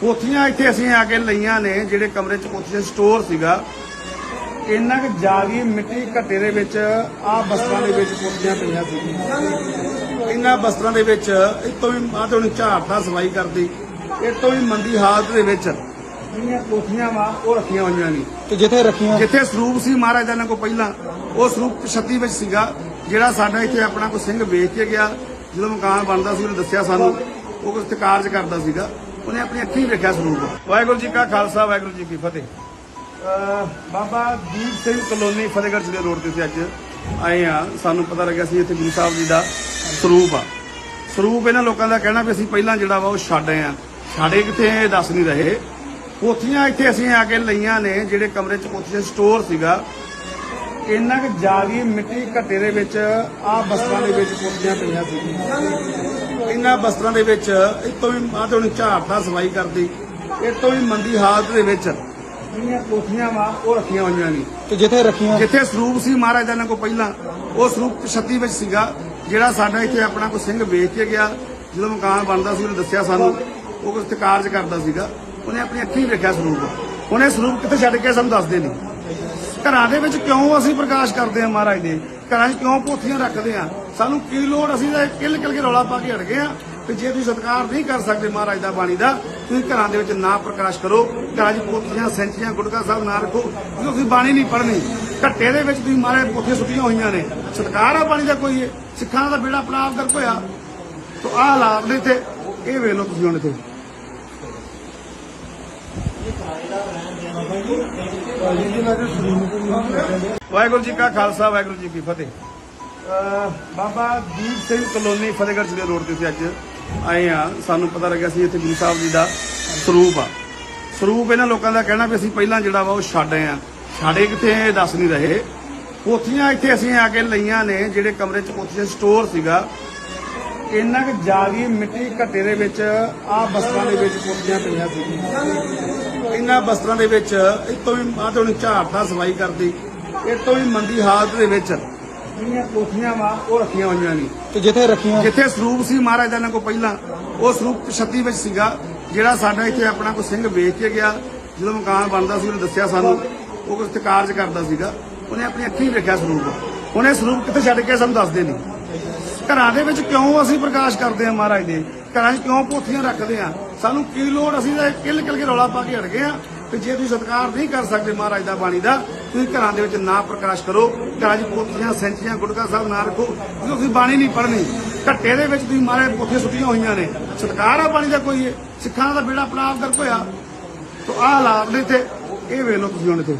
ਪੋਥੀਆਂ ਇੱਥੇ ਅਸੀਂ ਆ ਕੇ ਲਈਆਂ ਨੇ ਜਿਹੜੇ ਕਮਰੇ 'ਚ ਪੋਥੀਆਂ ਸਟੋਰ ਸੀਗਾ। ਇੰਨਾ ਕਿ ਜਾਗੀ ਮਿੱਟੀ ਘੱਟੇ ਦੇ ਵਿੱਚ ਆ ਬਸਤਰਾਂ ਦੇ ਵਿੱਚ ਪੋਥੀਆਂ ਪਈਆਂ ਸੀ। ਇਹਨਾਂ ਬਸਤਰਾਂ ਦੇ ਵਿੱਚ ਇਤੋਂ ਵੀ ਆ ਤੇ ਹੁਣ ਝਾੜਦਾ ਸਫ਼ਾਈ ਕਰਦੀ ਇਹ ਤੋਂ ਵੀ ਮੰਦੀ ਹਾਲਤ ਦੇ ਵਿੱਚ ਜਿਹੜੀਆਂ ਪੋਥੀਆਂ ਵਾ ਉਹ ਰੱਖੀਆਂ ਹੋਈਆਂ ਨੇ। ਤੇ ਜਿੱਥੇ ਰੱਖੀਆਂ? ਜਿੱਥੇ ਸਰੂਪ ਸੀ ਮਹਾਰਾਜ ਦਾ ਇਹਨਾਂ ਕੋਲ ਪਹਿਲਾਂ ਉਹ ਸਰੂਪ 36 ਵਿੱਚ ਸੀਗਾ ਜਿਹੜਾ ਸਾਡਾ ਇੱਥੇ ਆਪਣਾ ਕੋਈ ਸਿੰਘ ਵੇਚ ਕੇ ਗਿਆ ਜਦੋਂ ਮਕਾਨ ਬਣਦਾ ਸੀ ਉਹਨੇ ਦੱਸਿਆ ਸਾਨੂੰ ਉਹ ਕੁਝ ਕਾਰਜ ਕਰਦਾ ਸੀਗਾ। ਉਹਨੇ ਆਪਣੀ ਅੱਖੀਂ ਵੇਖਿਆ ਸਰੂਪ ਵਾਹਿਗੁਰੂ ਜੀ ਕਾ ਖਾਲਸਾ, ਵਾਹਿਗੁਰੂ ਜੀ ਕੀ ਫਤਿਹ। ਬਾਬਾ ਦੀਪ ਸਿੰਘ ਕਲੋਨੀ ਫਤਿਹਗੜ੍ਹ ਜ਼ਿਲ੍ਹੇ ਰੋਡ ਤੇ ਅਸੀਂ ਅੱਜ ਆਏ ਆ ਸਾਨੂੰ ਪਤਾ ਲੱਗਿਆ ਸੀ ਇੱਥੇ ਗੁਰੂ ਸਾਹਿਬ ਜੀ ਦਾ ਸਰੂਪ ਆ। ਸਰੂਪ ਇਹਨਾਂ ਲੋਕਾਂ ਦਾ ਕਹਿਣਾ ਵੀ ਅਸੀਂ ਪਹਿਲਾਂ ਜਿਹੜਾ ਵਾ ਉਹ ਛੱਡ ਆਏ ਆ ਸਾਡੇ ਕਿਤੇ ਇਹ ਦੱਸ ਨਹੀਂ ਰਹੇ। ਪੋਥੀਆਂ ਇੱਥੇ ਅਸੀਂ ਆ ਕੇ ਲਈਆਂ ਨੇ, ਜਿਹੜੇ ਕਮਰੇ 'ਚ ਪੋਥੀਆਂ ਸਟੋਰ ਸੀਗਾ। ਇੰਨਾ ਕਿ ਜਾਗੀ ਮਿੱਟੀ ਘੱਟੇ ਦੇ ਵਿੱਚ ਆ ਬਸਤਰਾਂ ਦੇ ਵਿੱਚ ਕੋਠੀਆਂ ਪਈਆਂ ਸੀ। ਇਹਨਾਂ ਬਸਤਰਾਂ ਦੇ ਵਿੱਚ ਇਤੋਂ ਵੀ ਆ ਤੇ ਹੁਣ ਝਾੜਦਾ ਸਫ਼ਾਈ ਕਰਦੀ ਇਹ ਤੋਂ ਵੀ ਮੰਦੀ ਹਾਲਤ ਦੇ ਵਿੱਚ ਜਿਹੜੀਆਂ ਪੋਥੀਆਂ ਵਾ ਉਹ ਰੱਖੀਆਂ ਹੋਈਆਂ ਨੇ। ਤੇ ਜਿੱਥੇ ਰੱਖੀਆਂ? ਜਿੱਥੇ ਸਰੂਪ ਸੀ ਮਹਾਰਾਜ ਦਾ ਇਹਨਾਂ ਕੋਲ ਪਹਿਲਾਂ ਉਹ ਸਰੂਪ 36 ਵਿੱਚ ਸੀਗਾ ਜਿਹੜਾ ਸਾਡਾ ਇੱਥੇ ਆਪਣਾ ਕੋਈ ਸਿੰਘ ਵੇਚ ਕੇ ਗਿਆ ਜਦੋਂ ਮਕਾਨ ਬਣਦਾ ਸੀ ਉਹਨੇ ਦੱਸਿਆ ਸਾਨੂੰ ਉਹ ਕੁਝ ਕਾਰਜ ਕਰਦਾ ਸੀਗਾ। ਉਹਨੇ ਆਪਣੀ ਅੱਖੀਂ ਵੇਖਿਆ ਸਰੂਪ। ਉਹਨੇ ਸਰੂਪ ਕਿੱਥੇ ਛੱਡ ਕੇ ਸਾਨੂੰ ਦੱਸਦੇ ਨਹੀਂ ਘਰਾਂ ਦੇ ਵਿੱਚ ਕਿਉਂ ਅਸੀਂ ਪ੍ਰਕਾਸ਼ ਕਰਦੇ ਹਾਂ ਮਹਾਰਾਜ ਦੇ? ਘਰਾਂ 'ਚ ਕਿਉਂ ਪੋਥੀਆਂ ਰੱਖਦੇ ਹਾਂ ਸਾਨੂੰ ਕੀ ਲੋੜ? ਅਸੀਂ ਤਾਂ ਕਿੱਲ ਕਿੱਲ ਕੇ ਰੌਲਾ ਪਾ ਕੇ ਹਟ ਗਏ ਆ। ਤੇ ਜੇ ਤੁਸੀਂ ਸਤਿਕਾਰ ਨਹੀਂ ਕਰ ਸਕਦੇ ਮਹਾਰਾਜ ਦਾ ਬਾਣੀ ਦਾ, ਤੁਸੀਂ ਘਰਾਂ ਦੇ ਵਿੱਚ ਨਾ ਪ੍ਰਕਾਸ਼ ਕਰੋ, ਘਰਾਂ 'ਚ ਪੋਥੀਆਂ ਸੈਂਚੀਆਂ, ਗੁਟਕਾ ਸਾਹਿਬ ਨਾ ਰੱਖੋ, ਕਿਉਂਕਿ ਤੁਸੀਂ ਬਾਣੀ ਨਹੀਂ ਪੜ੍ਹਨੀ। ਘੱਟੇ ਦੇ ਵਿੱਚ ਤੁਸੀਂ ਮਹਾਰਾਜ ਪੋਥੀਆਂ ਸੁੱਟੀਆਂ ਹੋਈਆਂ ਨੇ। ਸਤਿਕਾਰ ਆ ਬਾਣੀ ਦਾ ਕੋਈ? ਇਹ ਸਿੱਖਾਂ ਦਾ ਬੇੜਾ ਆਪਣਾ ਆਪ ਕਰ ਹੋਇਆ। ਤੋ ਆਹ ਹਾਲਾਤ ਨੇ ਇੱਥੇ। ਇਹ ਵੇਖ ਲਓ ਤੁਸੀਂ ਹੁਣ ਇੱਥੇ। ਵਾਹਿਗੁਰੂ ਜੀ ਕਾ ਖਾਲਸਾ, ਵਾਹਿਗੁਰੂ ਜੀ ਕੀ ਫਤਿਹ। ਬਾਬਾ ਦੀਪ ਸਿੰਘ ਕਲੋਨੀ ਫਤਿਹਗੜ੍ਹ ਜ਼ਿਲ੍ਹੇ ਰੋਡ ਤੇ ਅਸੀਂ ਅੱਜ ਆਏ ਆ ਸਾਨੂੰ ਪਤਾ ਲੱਗਿਆ ਸੀ ਇੱਥੇ ਗੁਰੂ ਸਾਹਿਬ ਜੀ ਦਾ ਸਰੂਪ ਆ। ਸਰੂਪ ਇਹਨਾਂ ਲੋਕਾਂ ਦਾ ਕਹਿਣਾ ਵੀ ਅਸੀਂ ਪਹਿਲਾਂ ਜਿਹੜਾ ਵਾ ਉਹ ਛੱਡ ਆਏ ਆ ਸਾਡੇ ਕਿਤੇ ਇਹ ਦੱਸ ਨਹੀਂ ਰਹੇ। ਪੋਥੀਆਂ ਇੱਥੇ ਅਸੀਂ ਆ ਕੇ ਲਈਆਂ ਨੇ, ਜਿਹੜੇ ਕਮਰੇ 'ਚ ਪੋਥੀਆਂ ਸਟੋਰ ਸੀਗਾ। ਇੰਨਾ ਕਿ ਜਾਗੀ ਮਿੱਟੀ ਘੱਟੇ ਦੇ ਵਿੱਚ ਆ ਬਸਤਰਾਂ ਦੇ ਵਿੱਚ ਕੋਠੀਆਂ ਪਈਆਂ ਸੀ। ਇਹਨਾਂ ਬਸਤਰਾਂ ਦੇ ਵਿੱਚ ਇਤੋਂ ਵੀ ਆ ਤੇ ਹੁਣ ਝਾੜਦਾ ਸਫ਼ਾਈ ਕਰਦੀ ਇਹ ਤੋਂ ਵੀ ਮੰਦੀ ਹਾਲਤ ਦੇ ਵਿੱਚ ਜਿਹੜੀਆਂ ਪੋਥੀਆਂ ਵਾ ਉਹ ਰੱਖੀਆਂ ਹੋਈਆਂ ਨੇ। ਤੇ ਜਿੱਥੇ ਰੱਖੀਆਂ ਜਿੱਥੇ ਸਰੂਪ ਸੀ ਮਹਾਰਾਜ ਦਾ ਕੋਲ ਪਹਿਲਾਂ ਉਹ ਸਰੂਪ 36 ਵਿੱਚ ਸੀਗਾ ਜਿਹੜਾ ਸਾਡਾ ਇੱਥੇ ਆਪਣਾ ਕੋਈ ਸਿੰਘ ਵੇਚ ਕੇ ਗਿਆ ਜਦੋਂ ਮਕਾਨ ਬਣਦਾ ਸੀ ਉਹਨੇ ਦੱਸਿਆ ਸਾਨੂੰ ਉਹ ਕੁਝ ਕਾਰਜ ਕਰਦਾ ਸੀਗਾ ਉਹਨੇ ਆਪਣੀ ਅੱਖੀਂ ਵੇਖਿਆ ਸਰੂਪ। ਉਹਨੇ ਸਰੂਪ ਕਿੱਥੇ ਛੱਡ ਕੇ ਸਾਨੂੰ ਦੱਸਦੇ ਨਹੀਂ ਘਰਾਂ ਦੇ ਵਿੱਚ ਕਿਉਂ ਅਸੀਂ ਪ੍ਰਕਾਸ਼ ਕਰਦੇ ਹਾਂ ਮਹਾਰਾਜ ਦੇ? ਘਰਾਂ 'ਚ ਕਿਉਂ ਪੋਥੀਆਂ ਰੱਖਦੇ ਆ ਸਾਨੂੰ ਕੀ ਲੋੜ? ਅਸੀਂ ਤਾਂ ਕਿੱਲ ਕਿੱਲ ਕੇ ਰੌਲਾ ਪਾ ਕੇ ਹਟ ਗਏ ਆ ਤੇ ਜੇ ਤੁਸੀਂ ਸਤਿਕਾਰ ਨਹੀਂ ਕਰ ਸਕਦੇ ਮਹਾਰਾਜ ਦਾ ਬਾਣੀ ਦਾ, ਤੁਸੀਂ ਘਰਾਂ ਦੇ ਵਿੱਚ ਨਾ ਪ੍ਰਕਾਸ਼ ਕਰੋ, ਘਰਾਂ 'ਚ ਪੋਥੀਆਂ, ਸੈਂਚੀਆਂ, ਗੁਟਕਾ ਸਾਹਿਬ ਨਾ ਰੱਖੋ। ਕਿਉਂਕਿ ਤੁਸੀਂ ਬਾਣੀ ਨਹੀਂ ਪੜ੍ਹਨੀ, ਘੱਟੇ ਦੇ ਵਿੱਚ ਤੁਸੀਂ ਮਹਾਰਾਜ ਪੋਥੀਆਂ ਸੁੱਟੀਆਂ ਹੋਈਆਂ ਨੇ। ਸਤਿਕਾਰ ਆ ਬਾਣੀ ਦਾ ਕੋਈ? ਸਿੱਖਾਂ ਦਾ ਬੇੜਾ ਆਪਣਾ ਆਪ ਕਰ ਹੋਇਆ ਤੋ ਆਹ ਹਾਲਾਤ ਨੇ ਇੱਥੇ। ਇਹ ਵੇਖ ਲਓ ਤੁਸੀਂ ਹੁਣ ਇੱਥੇ।